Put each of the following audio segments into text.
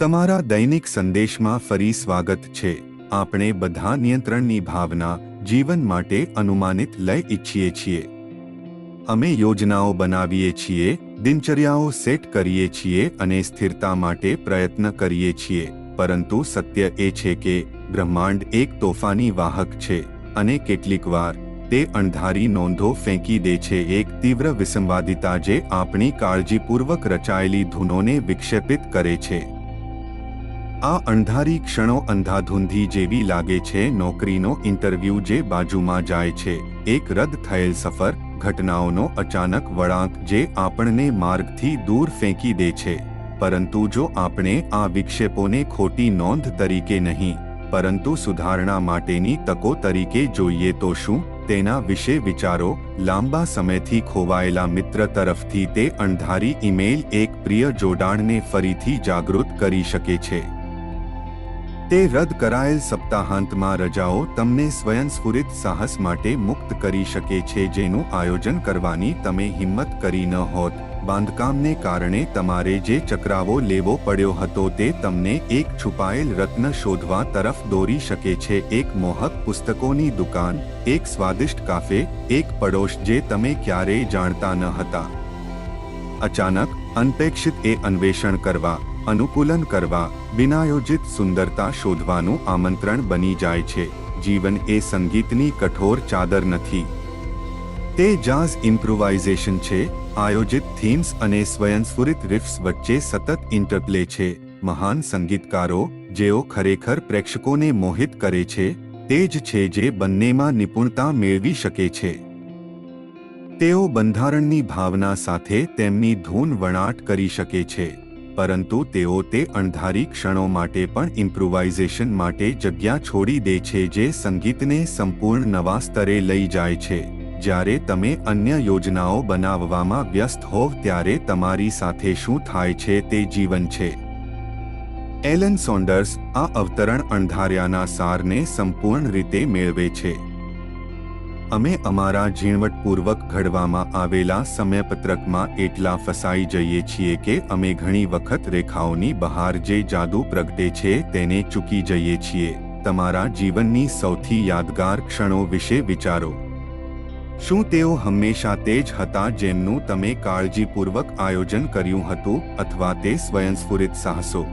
તમારા દૈનિક સંદેશમાં ફરી સ્વાગત છે. આપણે બધા નિયંત્રણની ભાવના, જીવન માટે અનુમાનિત લઈ ઈચ્છીએ છીએ. અમે યોજનાઓ બનાવીએ છીએ, દિનચર્યાઓ સેટ કરીએ છીએ અને સ્થિરતા માટે પ્રયત્ન કરીએ છીએ. પરંતુ સત્ય એ છે કે, બ્રહ્માંડ એક તોફાની વાહક છે અને કેટલીકવાર તે અણધારી નોંધો ફેંકી દે છે. એક તીવ્ર વિસંવાદિતા જે આપણી કાળજીપૂર્વક રચાયેલી ધૂનોને વિક્ષેપિત કરે છે. આ અણધારી ક્ષણો અંધાધૂંધી જેવી લાગે છે નોકરીનો ઇન્ટરવ્યૂ જે બાજુમાં જાય છે. એક રદ થયેલ સફર, ઘટનાઓનો અચાનક વળાંક જે આપણને માર્ગથી દૂર ફેંકી દે છે. પરંતુ જો આપણે આ વિક્ષેપોને ખોટી નોંધ તરીકે નહીં, પરંતુ સુધારણા માટેની તકો તરીકે જોઈએ તો શું? તેના વિશે વિચારો. લાંબા સમયથી ખોવાયેલા મિત્ર તરફથી તે અણધારી ઈમેલ એક પ્રિય જોડાણને ફરીથી જાગૃત કરી શકે છે. તે રદ કરાયેલ સપ્તાહાંતમાં રજાઓ તમને સ્વયંસ્ફુરિત સાહસ માટે મુક્ત કરી શકે છે જેનું આયોજન કરવાની તમે હિંમત કરી ન હોત. બાંધકામને કારણે તમારે જે ચક્રાવો લેવો પડ્યો હતો તે તમને એક છુપાયેલ રત્ન શોધવા તરફ દોરી શકે છે. એક મોહક પુસ્તકોની દુકાન, એક સ્વાદિષ્ટ કાફે, એક પડોશ જે તમે ક્યારેય જાણતા ન હતા. અચાનક, અનપેક્ષિત એ અન્વેષણ કરવા અનુકૂલન કરવા બિનાયોજિત સુંદરતા શોધવાનું આમંત્રણ બની જાય છે. જીવન એ સંગીતની કઠોર ચાદર નથી. તે જાઝ ઇમ્પ્રુવાઇઝેશન છે. આયોજિત થીમ્સ અને સ્વયંસ્ફુરિત રિફ્સ વચ્ચે સતત ઇન્ટરપ્લે છે. મહાન સંગીતકારો, જેઓ ખરેખર પ્રેક્ષકોને મોહિત કરે છે, તે જ છે જે બંનેમાં નિપુણતા મેળવી શકે છે. તેઓ બંધારણની ભાવના સાથે તેમની ધૂન વણાટ કરી શકે છે. પરંતુ તેઓ તે અણધારી ક્ષણો માટે પણ ઇમ્પ્રુવાઇઝેશન માટે જગ્યા છોડી દે છે જે સંગીતને સંપૂર્ણ નવા સ્તરે લઈ જાય છે. જ્યારે તમે અન્ય યોજનાઓ બનાવવામાં વ્યસ્ત હોવ ત્યારે તમારી સાથે શું થાય છે તે જીવન છે. એલન સોન્ડર્સ આ અવતરણ અણધાર્યાના સારને સંપૂર્ણ રીતે મેળવે છે. અમે અમારા ઝીણવટપૂર્વક ઘડવામાં આવેલા સમયપત્રકમાં એટલા ફસાઈ જઈએ છીએ કે અમે ઘણી વખત રેખાઓની બહાર જે જાદુ પ્રગટે છે તેને ચૂકી જઈએ છીએ. તમારા જીવનની સૌથી યાદગાર ક્ષણો વિશે વિચારો. શું તેઓ હંમેશા તે જ હતા જેમનું તમે કાળજીપૂર્વક આયોજન કર્યું હતું અથવા તે સ્વયંસ્ફુરિત સાહસો?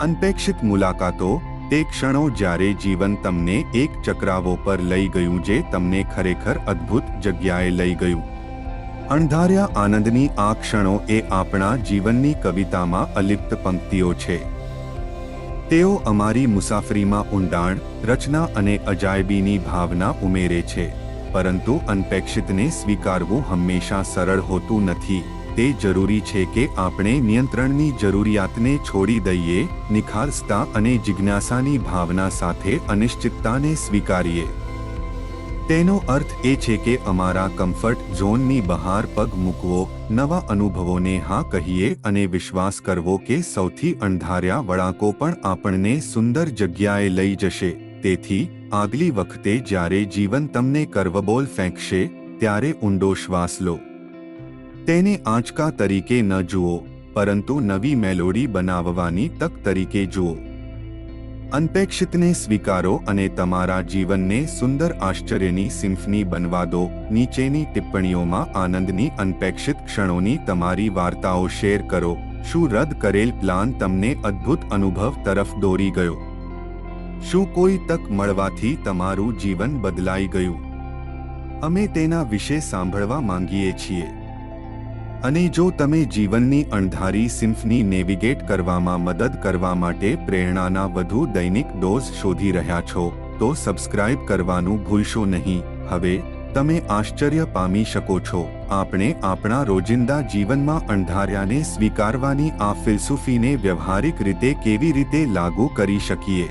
અનપેક્ષિત મુલાકાતો તે ક્ષણો જ્યારે જીવન તમને એક ચક્રાવો પર લઈ ગયું જે તમને ખરેખર અદ્ભુત જગ્યાએ લઈ ગયું. અણધાર્યા આનંદની આ ક્ષણો એ આપણા જીવનની કવિતામાં અલિપ્ત પંક્તિઓ છે. તેઓ અમારી મુસાફરીમાં ઊંડાણ, રચના અને અજાયબીની ભાવના ઉમેરે છે, પરંતુ અનપેક્ષિતને સ્વીકારવું હંમેશા સરળ હોતું નથી. તે જરૂરી છે કે આપણે નિયંત્રણની જરૂરિયાતને છોડી દઈએ, નિખારસતા અને જિજ્ઞાસાની ભાવના સાથે અનિશ્ચિતતાને સ્વીકારીએ. તેનો અર્થ એ છે કે અમારા કમ્ફર્ટ ઝોનની બહાર પગ મૂકવો, નવા અનુભવોને હા કહીએ અને વિશ્વાસ કરવો કે સૌથી અણધાર્યા વળાંકો પણ આપણને સુંદર જગ્યાએ લઈ જશે. તેથી, આગલી વખતે જ્યારે જીવન તમને કર્વબોલ ફેંકશે, ત્યારે ઊંડો શ્વાસ લો. તેને આંચકા તરીકે ન જુઓ, પરંતુ નવી મેલોડી બનાવવાની તક તરીકે જુઓ. અનપેક્ષિતને સ્વીકારો અને તમારા જીવનને સુંદર આશ્ચર્યની સિમ્ફની બનવા દો. નીચેની ટિપ્પણીઓમાં આનંદની અનપેક્ષિત ક્ષણોની તમારી વાર્તાઓ શેર કરો. શું રદ કરેલ પ્લાન તમને અદ્ભુત અનુભવ તરફ દોરી ગયો? શું કોઈ તક મળવાથી તમારું જીવન બદલાઈ ગયું? અમે તેના વિશે સાંભળવા માંગીએ છીએ. અને જો તમે જીવનની અણધારી સિમ્ફની નેવિગેટ કરવામાં મદદ કરવા માટે પ્રેરણાના વધુ દૈનિક ડોઝ શોધી રહ્યા છો, તો સબસ્ક્રાઇબ કરવાનું ભૂલશો નહીં. હવે, તમે આશ્ચર્ય પામી શકો છો. આપણે આપણા રોજિંદા જીવનમાં અણધાર્યાને સ્વીકારવાની આ ફિલસૂફીને વ્યવહારિક રીતે કેવી રીતે લાગુ કરી શકીએ?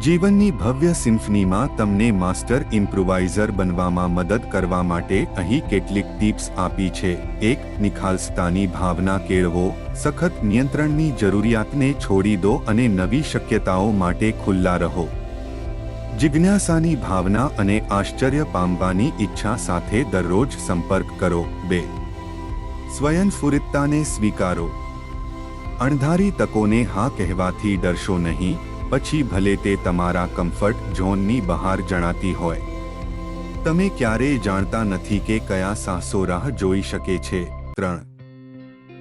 જીવનની ભવ્ય સિમ્ફનીમાં તમને માસ્ટર ઇમ્પ્રુવાઇઝર બનવામાં મદદ કરવા માટે અહીં કેટલીક ટિપ્સ આપી છે. એક, નિખાલસતાની ભાવના કેળવો. સખત નિયંત્રણની જરૂરિયાતને છોડી દો અને નવી શક્યતાઓ માટે ખુલ્લા રહો. જિજ્ઞાસાની ભાવના અને આશ્ચર્ય પામવાની ઈચ્છા સાથે દરરોજ સંપર્ક કરો. બે, સ્વયંસ્ફુરિતતાને સ્વીકારો. અણધારી તકોને હા કહેવાથી ડરશો નહીં. પછી ભલે તે તમારા કમ્ફર્ટ ઝોનની બહાર જણાતી હોય. તમે ક્યારેય જાણતા નથી કે કયા સાહસો રાહ જોઈ શકે છે. ત્રણ.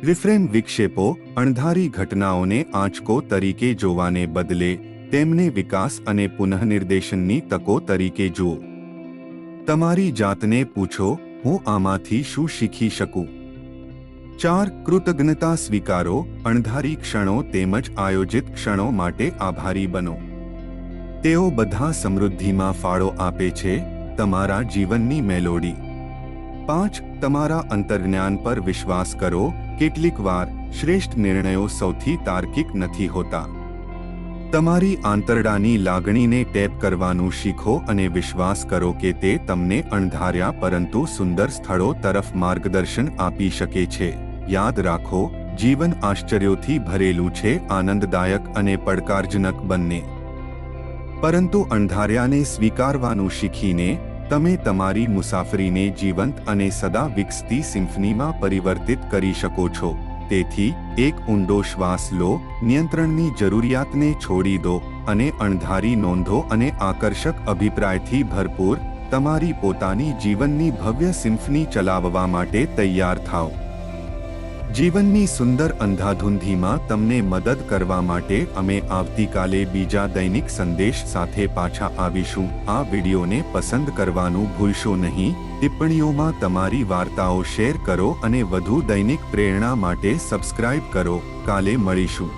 રિફ્રેન વિક્ષેપો, અણધારી ઘટનાઓને આંચકો તરીકે જોવાને બદલે તેમને વિકાસ અને પુનઃનિર્દેશનની તકો તરીકે જુઓ. તમારી જાતને પૂછો, હું આમાંથી શું શીખી શકું? ચાર કૃતજ્ઞતા સ્વીકારો, અણધારી ક્ષણો તેમજ આયોજિત ક્ષણો માટે આભારી બનો. તેઓ બધા સમૃદ્ધિમાં ફાળો આપે છે, તમારા જીવનની મેલોડી. પાંચ, તમારા અંતર્જ્ઞાન પર વિશ્વાસ કરો, કેટલીક વાર શ્રેષ્ઠ નિર્ણયો સૌથી તાર્કિક નથી હોતા. તમારી આંતરડાની લાગણીને ટેપ કરવાનું શીખો અને વિશ્વાસ કરો કે તે તમને અણધાર્યા પરંતુ સુંદર સ્થળો તરફ માર્ગદર્શન આપી શકે છે. યાદ રાખો, જીવન આશ્ચર્યોથી ભરેલું છે, આનંદદાયક અને પડકારજનક બંને. પરંતુ અણધાર્યાને સ્વીકારવાનું શીખીને, તમે તમારી મુસાફરીને જીવંત અને સદા વિકસતી સિમ્ફનીમાં પરિવર્તિત કરી શકો છો. તેથી, એક ઊંડો શ્વાસ લો, નિયંત્રણની જરૂરિયાતને છોડી દો અને અણધારી નોંધો અને આકર્ષક અભિપ્રાયથી ભરપૂર તમારી પોતાની જીવનની ભવ્ય સિમ્ફની ચલાવવા માટે તૈયાર થાઓ. જીવનની સુંદર અંધાધૂંધીમાં તમને મદદ કરવા માટે અમે આવતીકાલે બીજા દૈનિક સંદેશ સાથે પાછા આવીશું. આ વિડીયોને પસંદ કરવાનું ભૂલશો નહીં. ટિપ્પણીઓમાં તમારી વાર્તાઓ શેર કરો અને વધુ દૈનિક પ્રેરણા માટે સબસ્ક્રાઇબ કરો. કાલે મળીશું.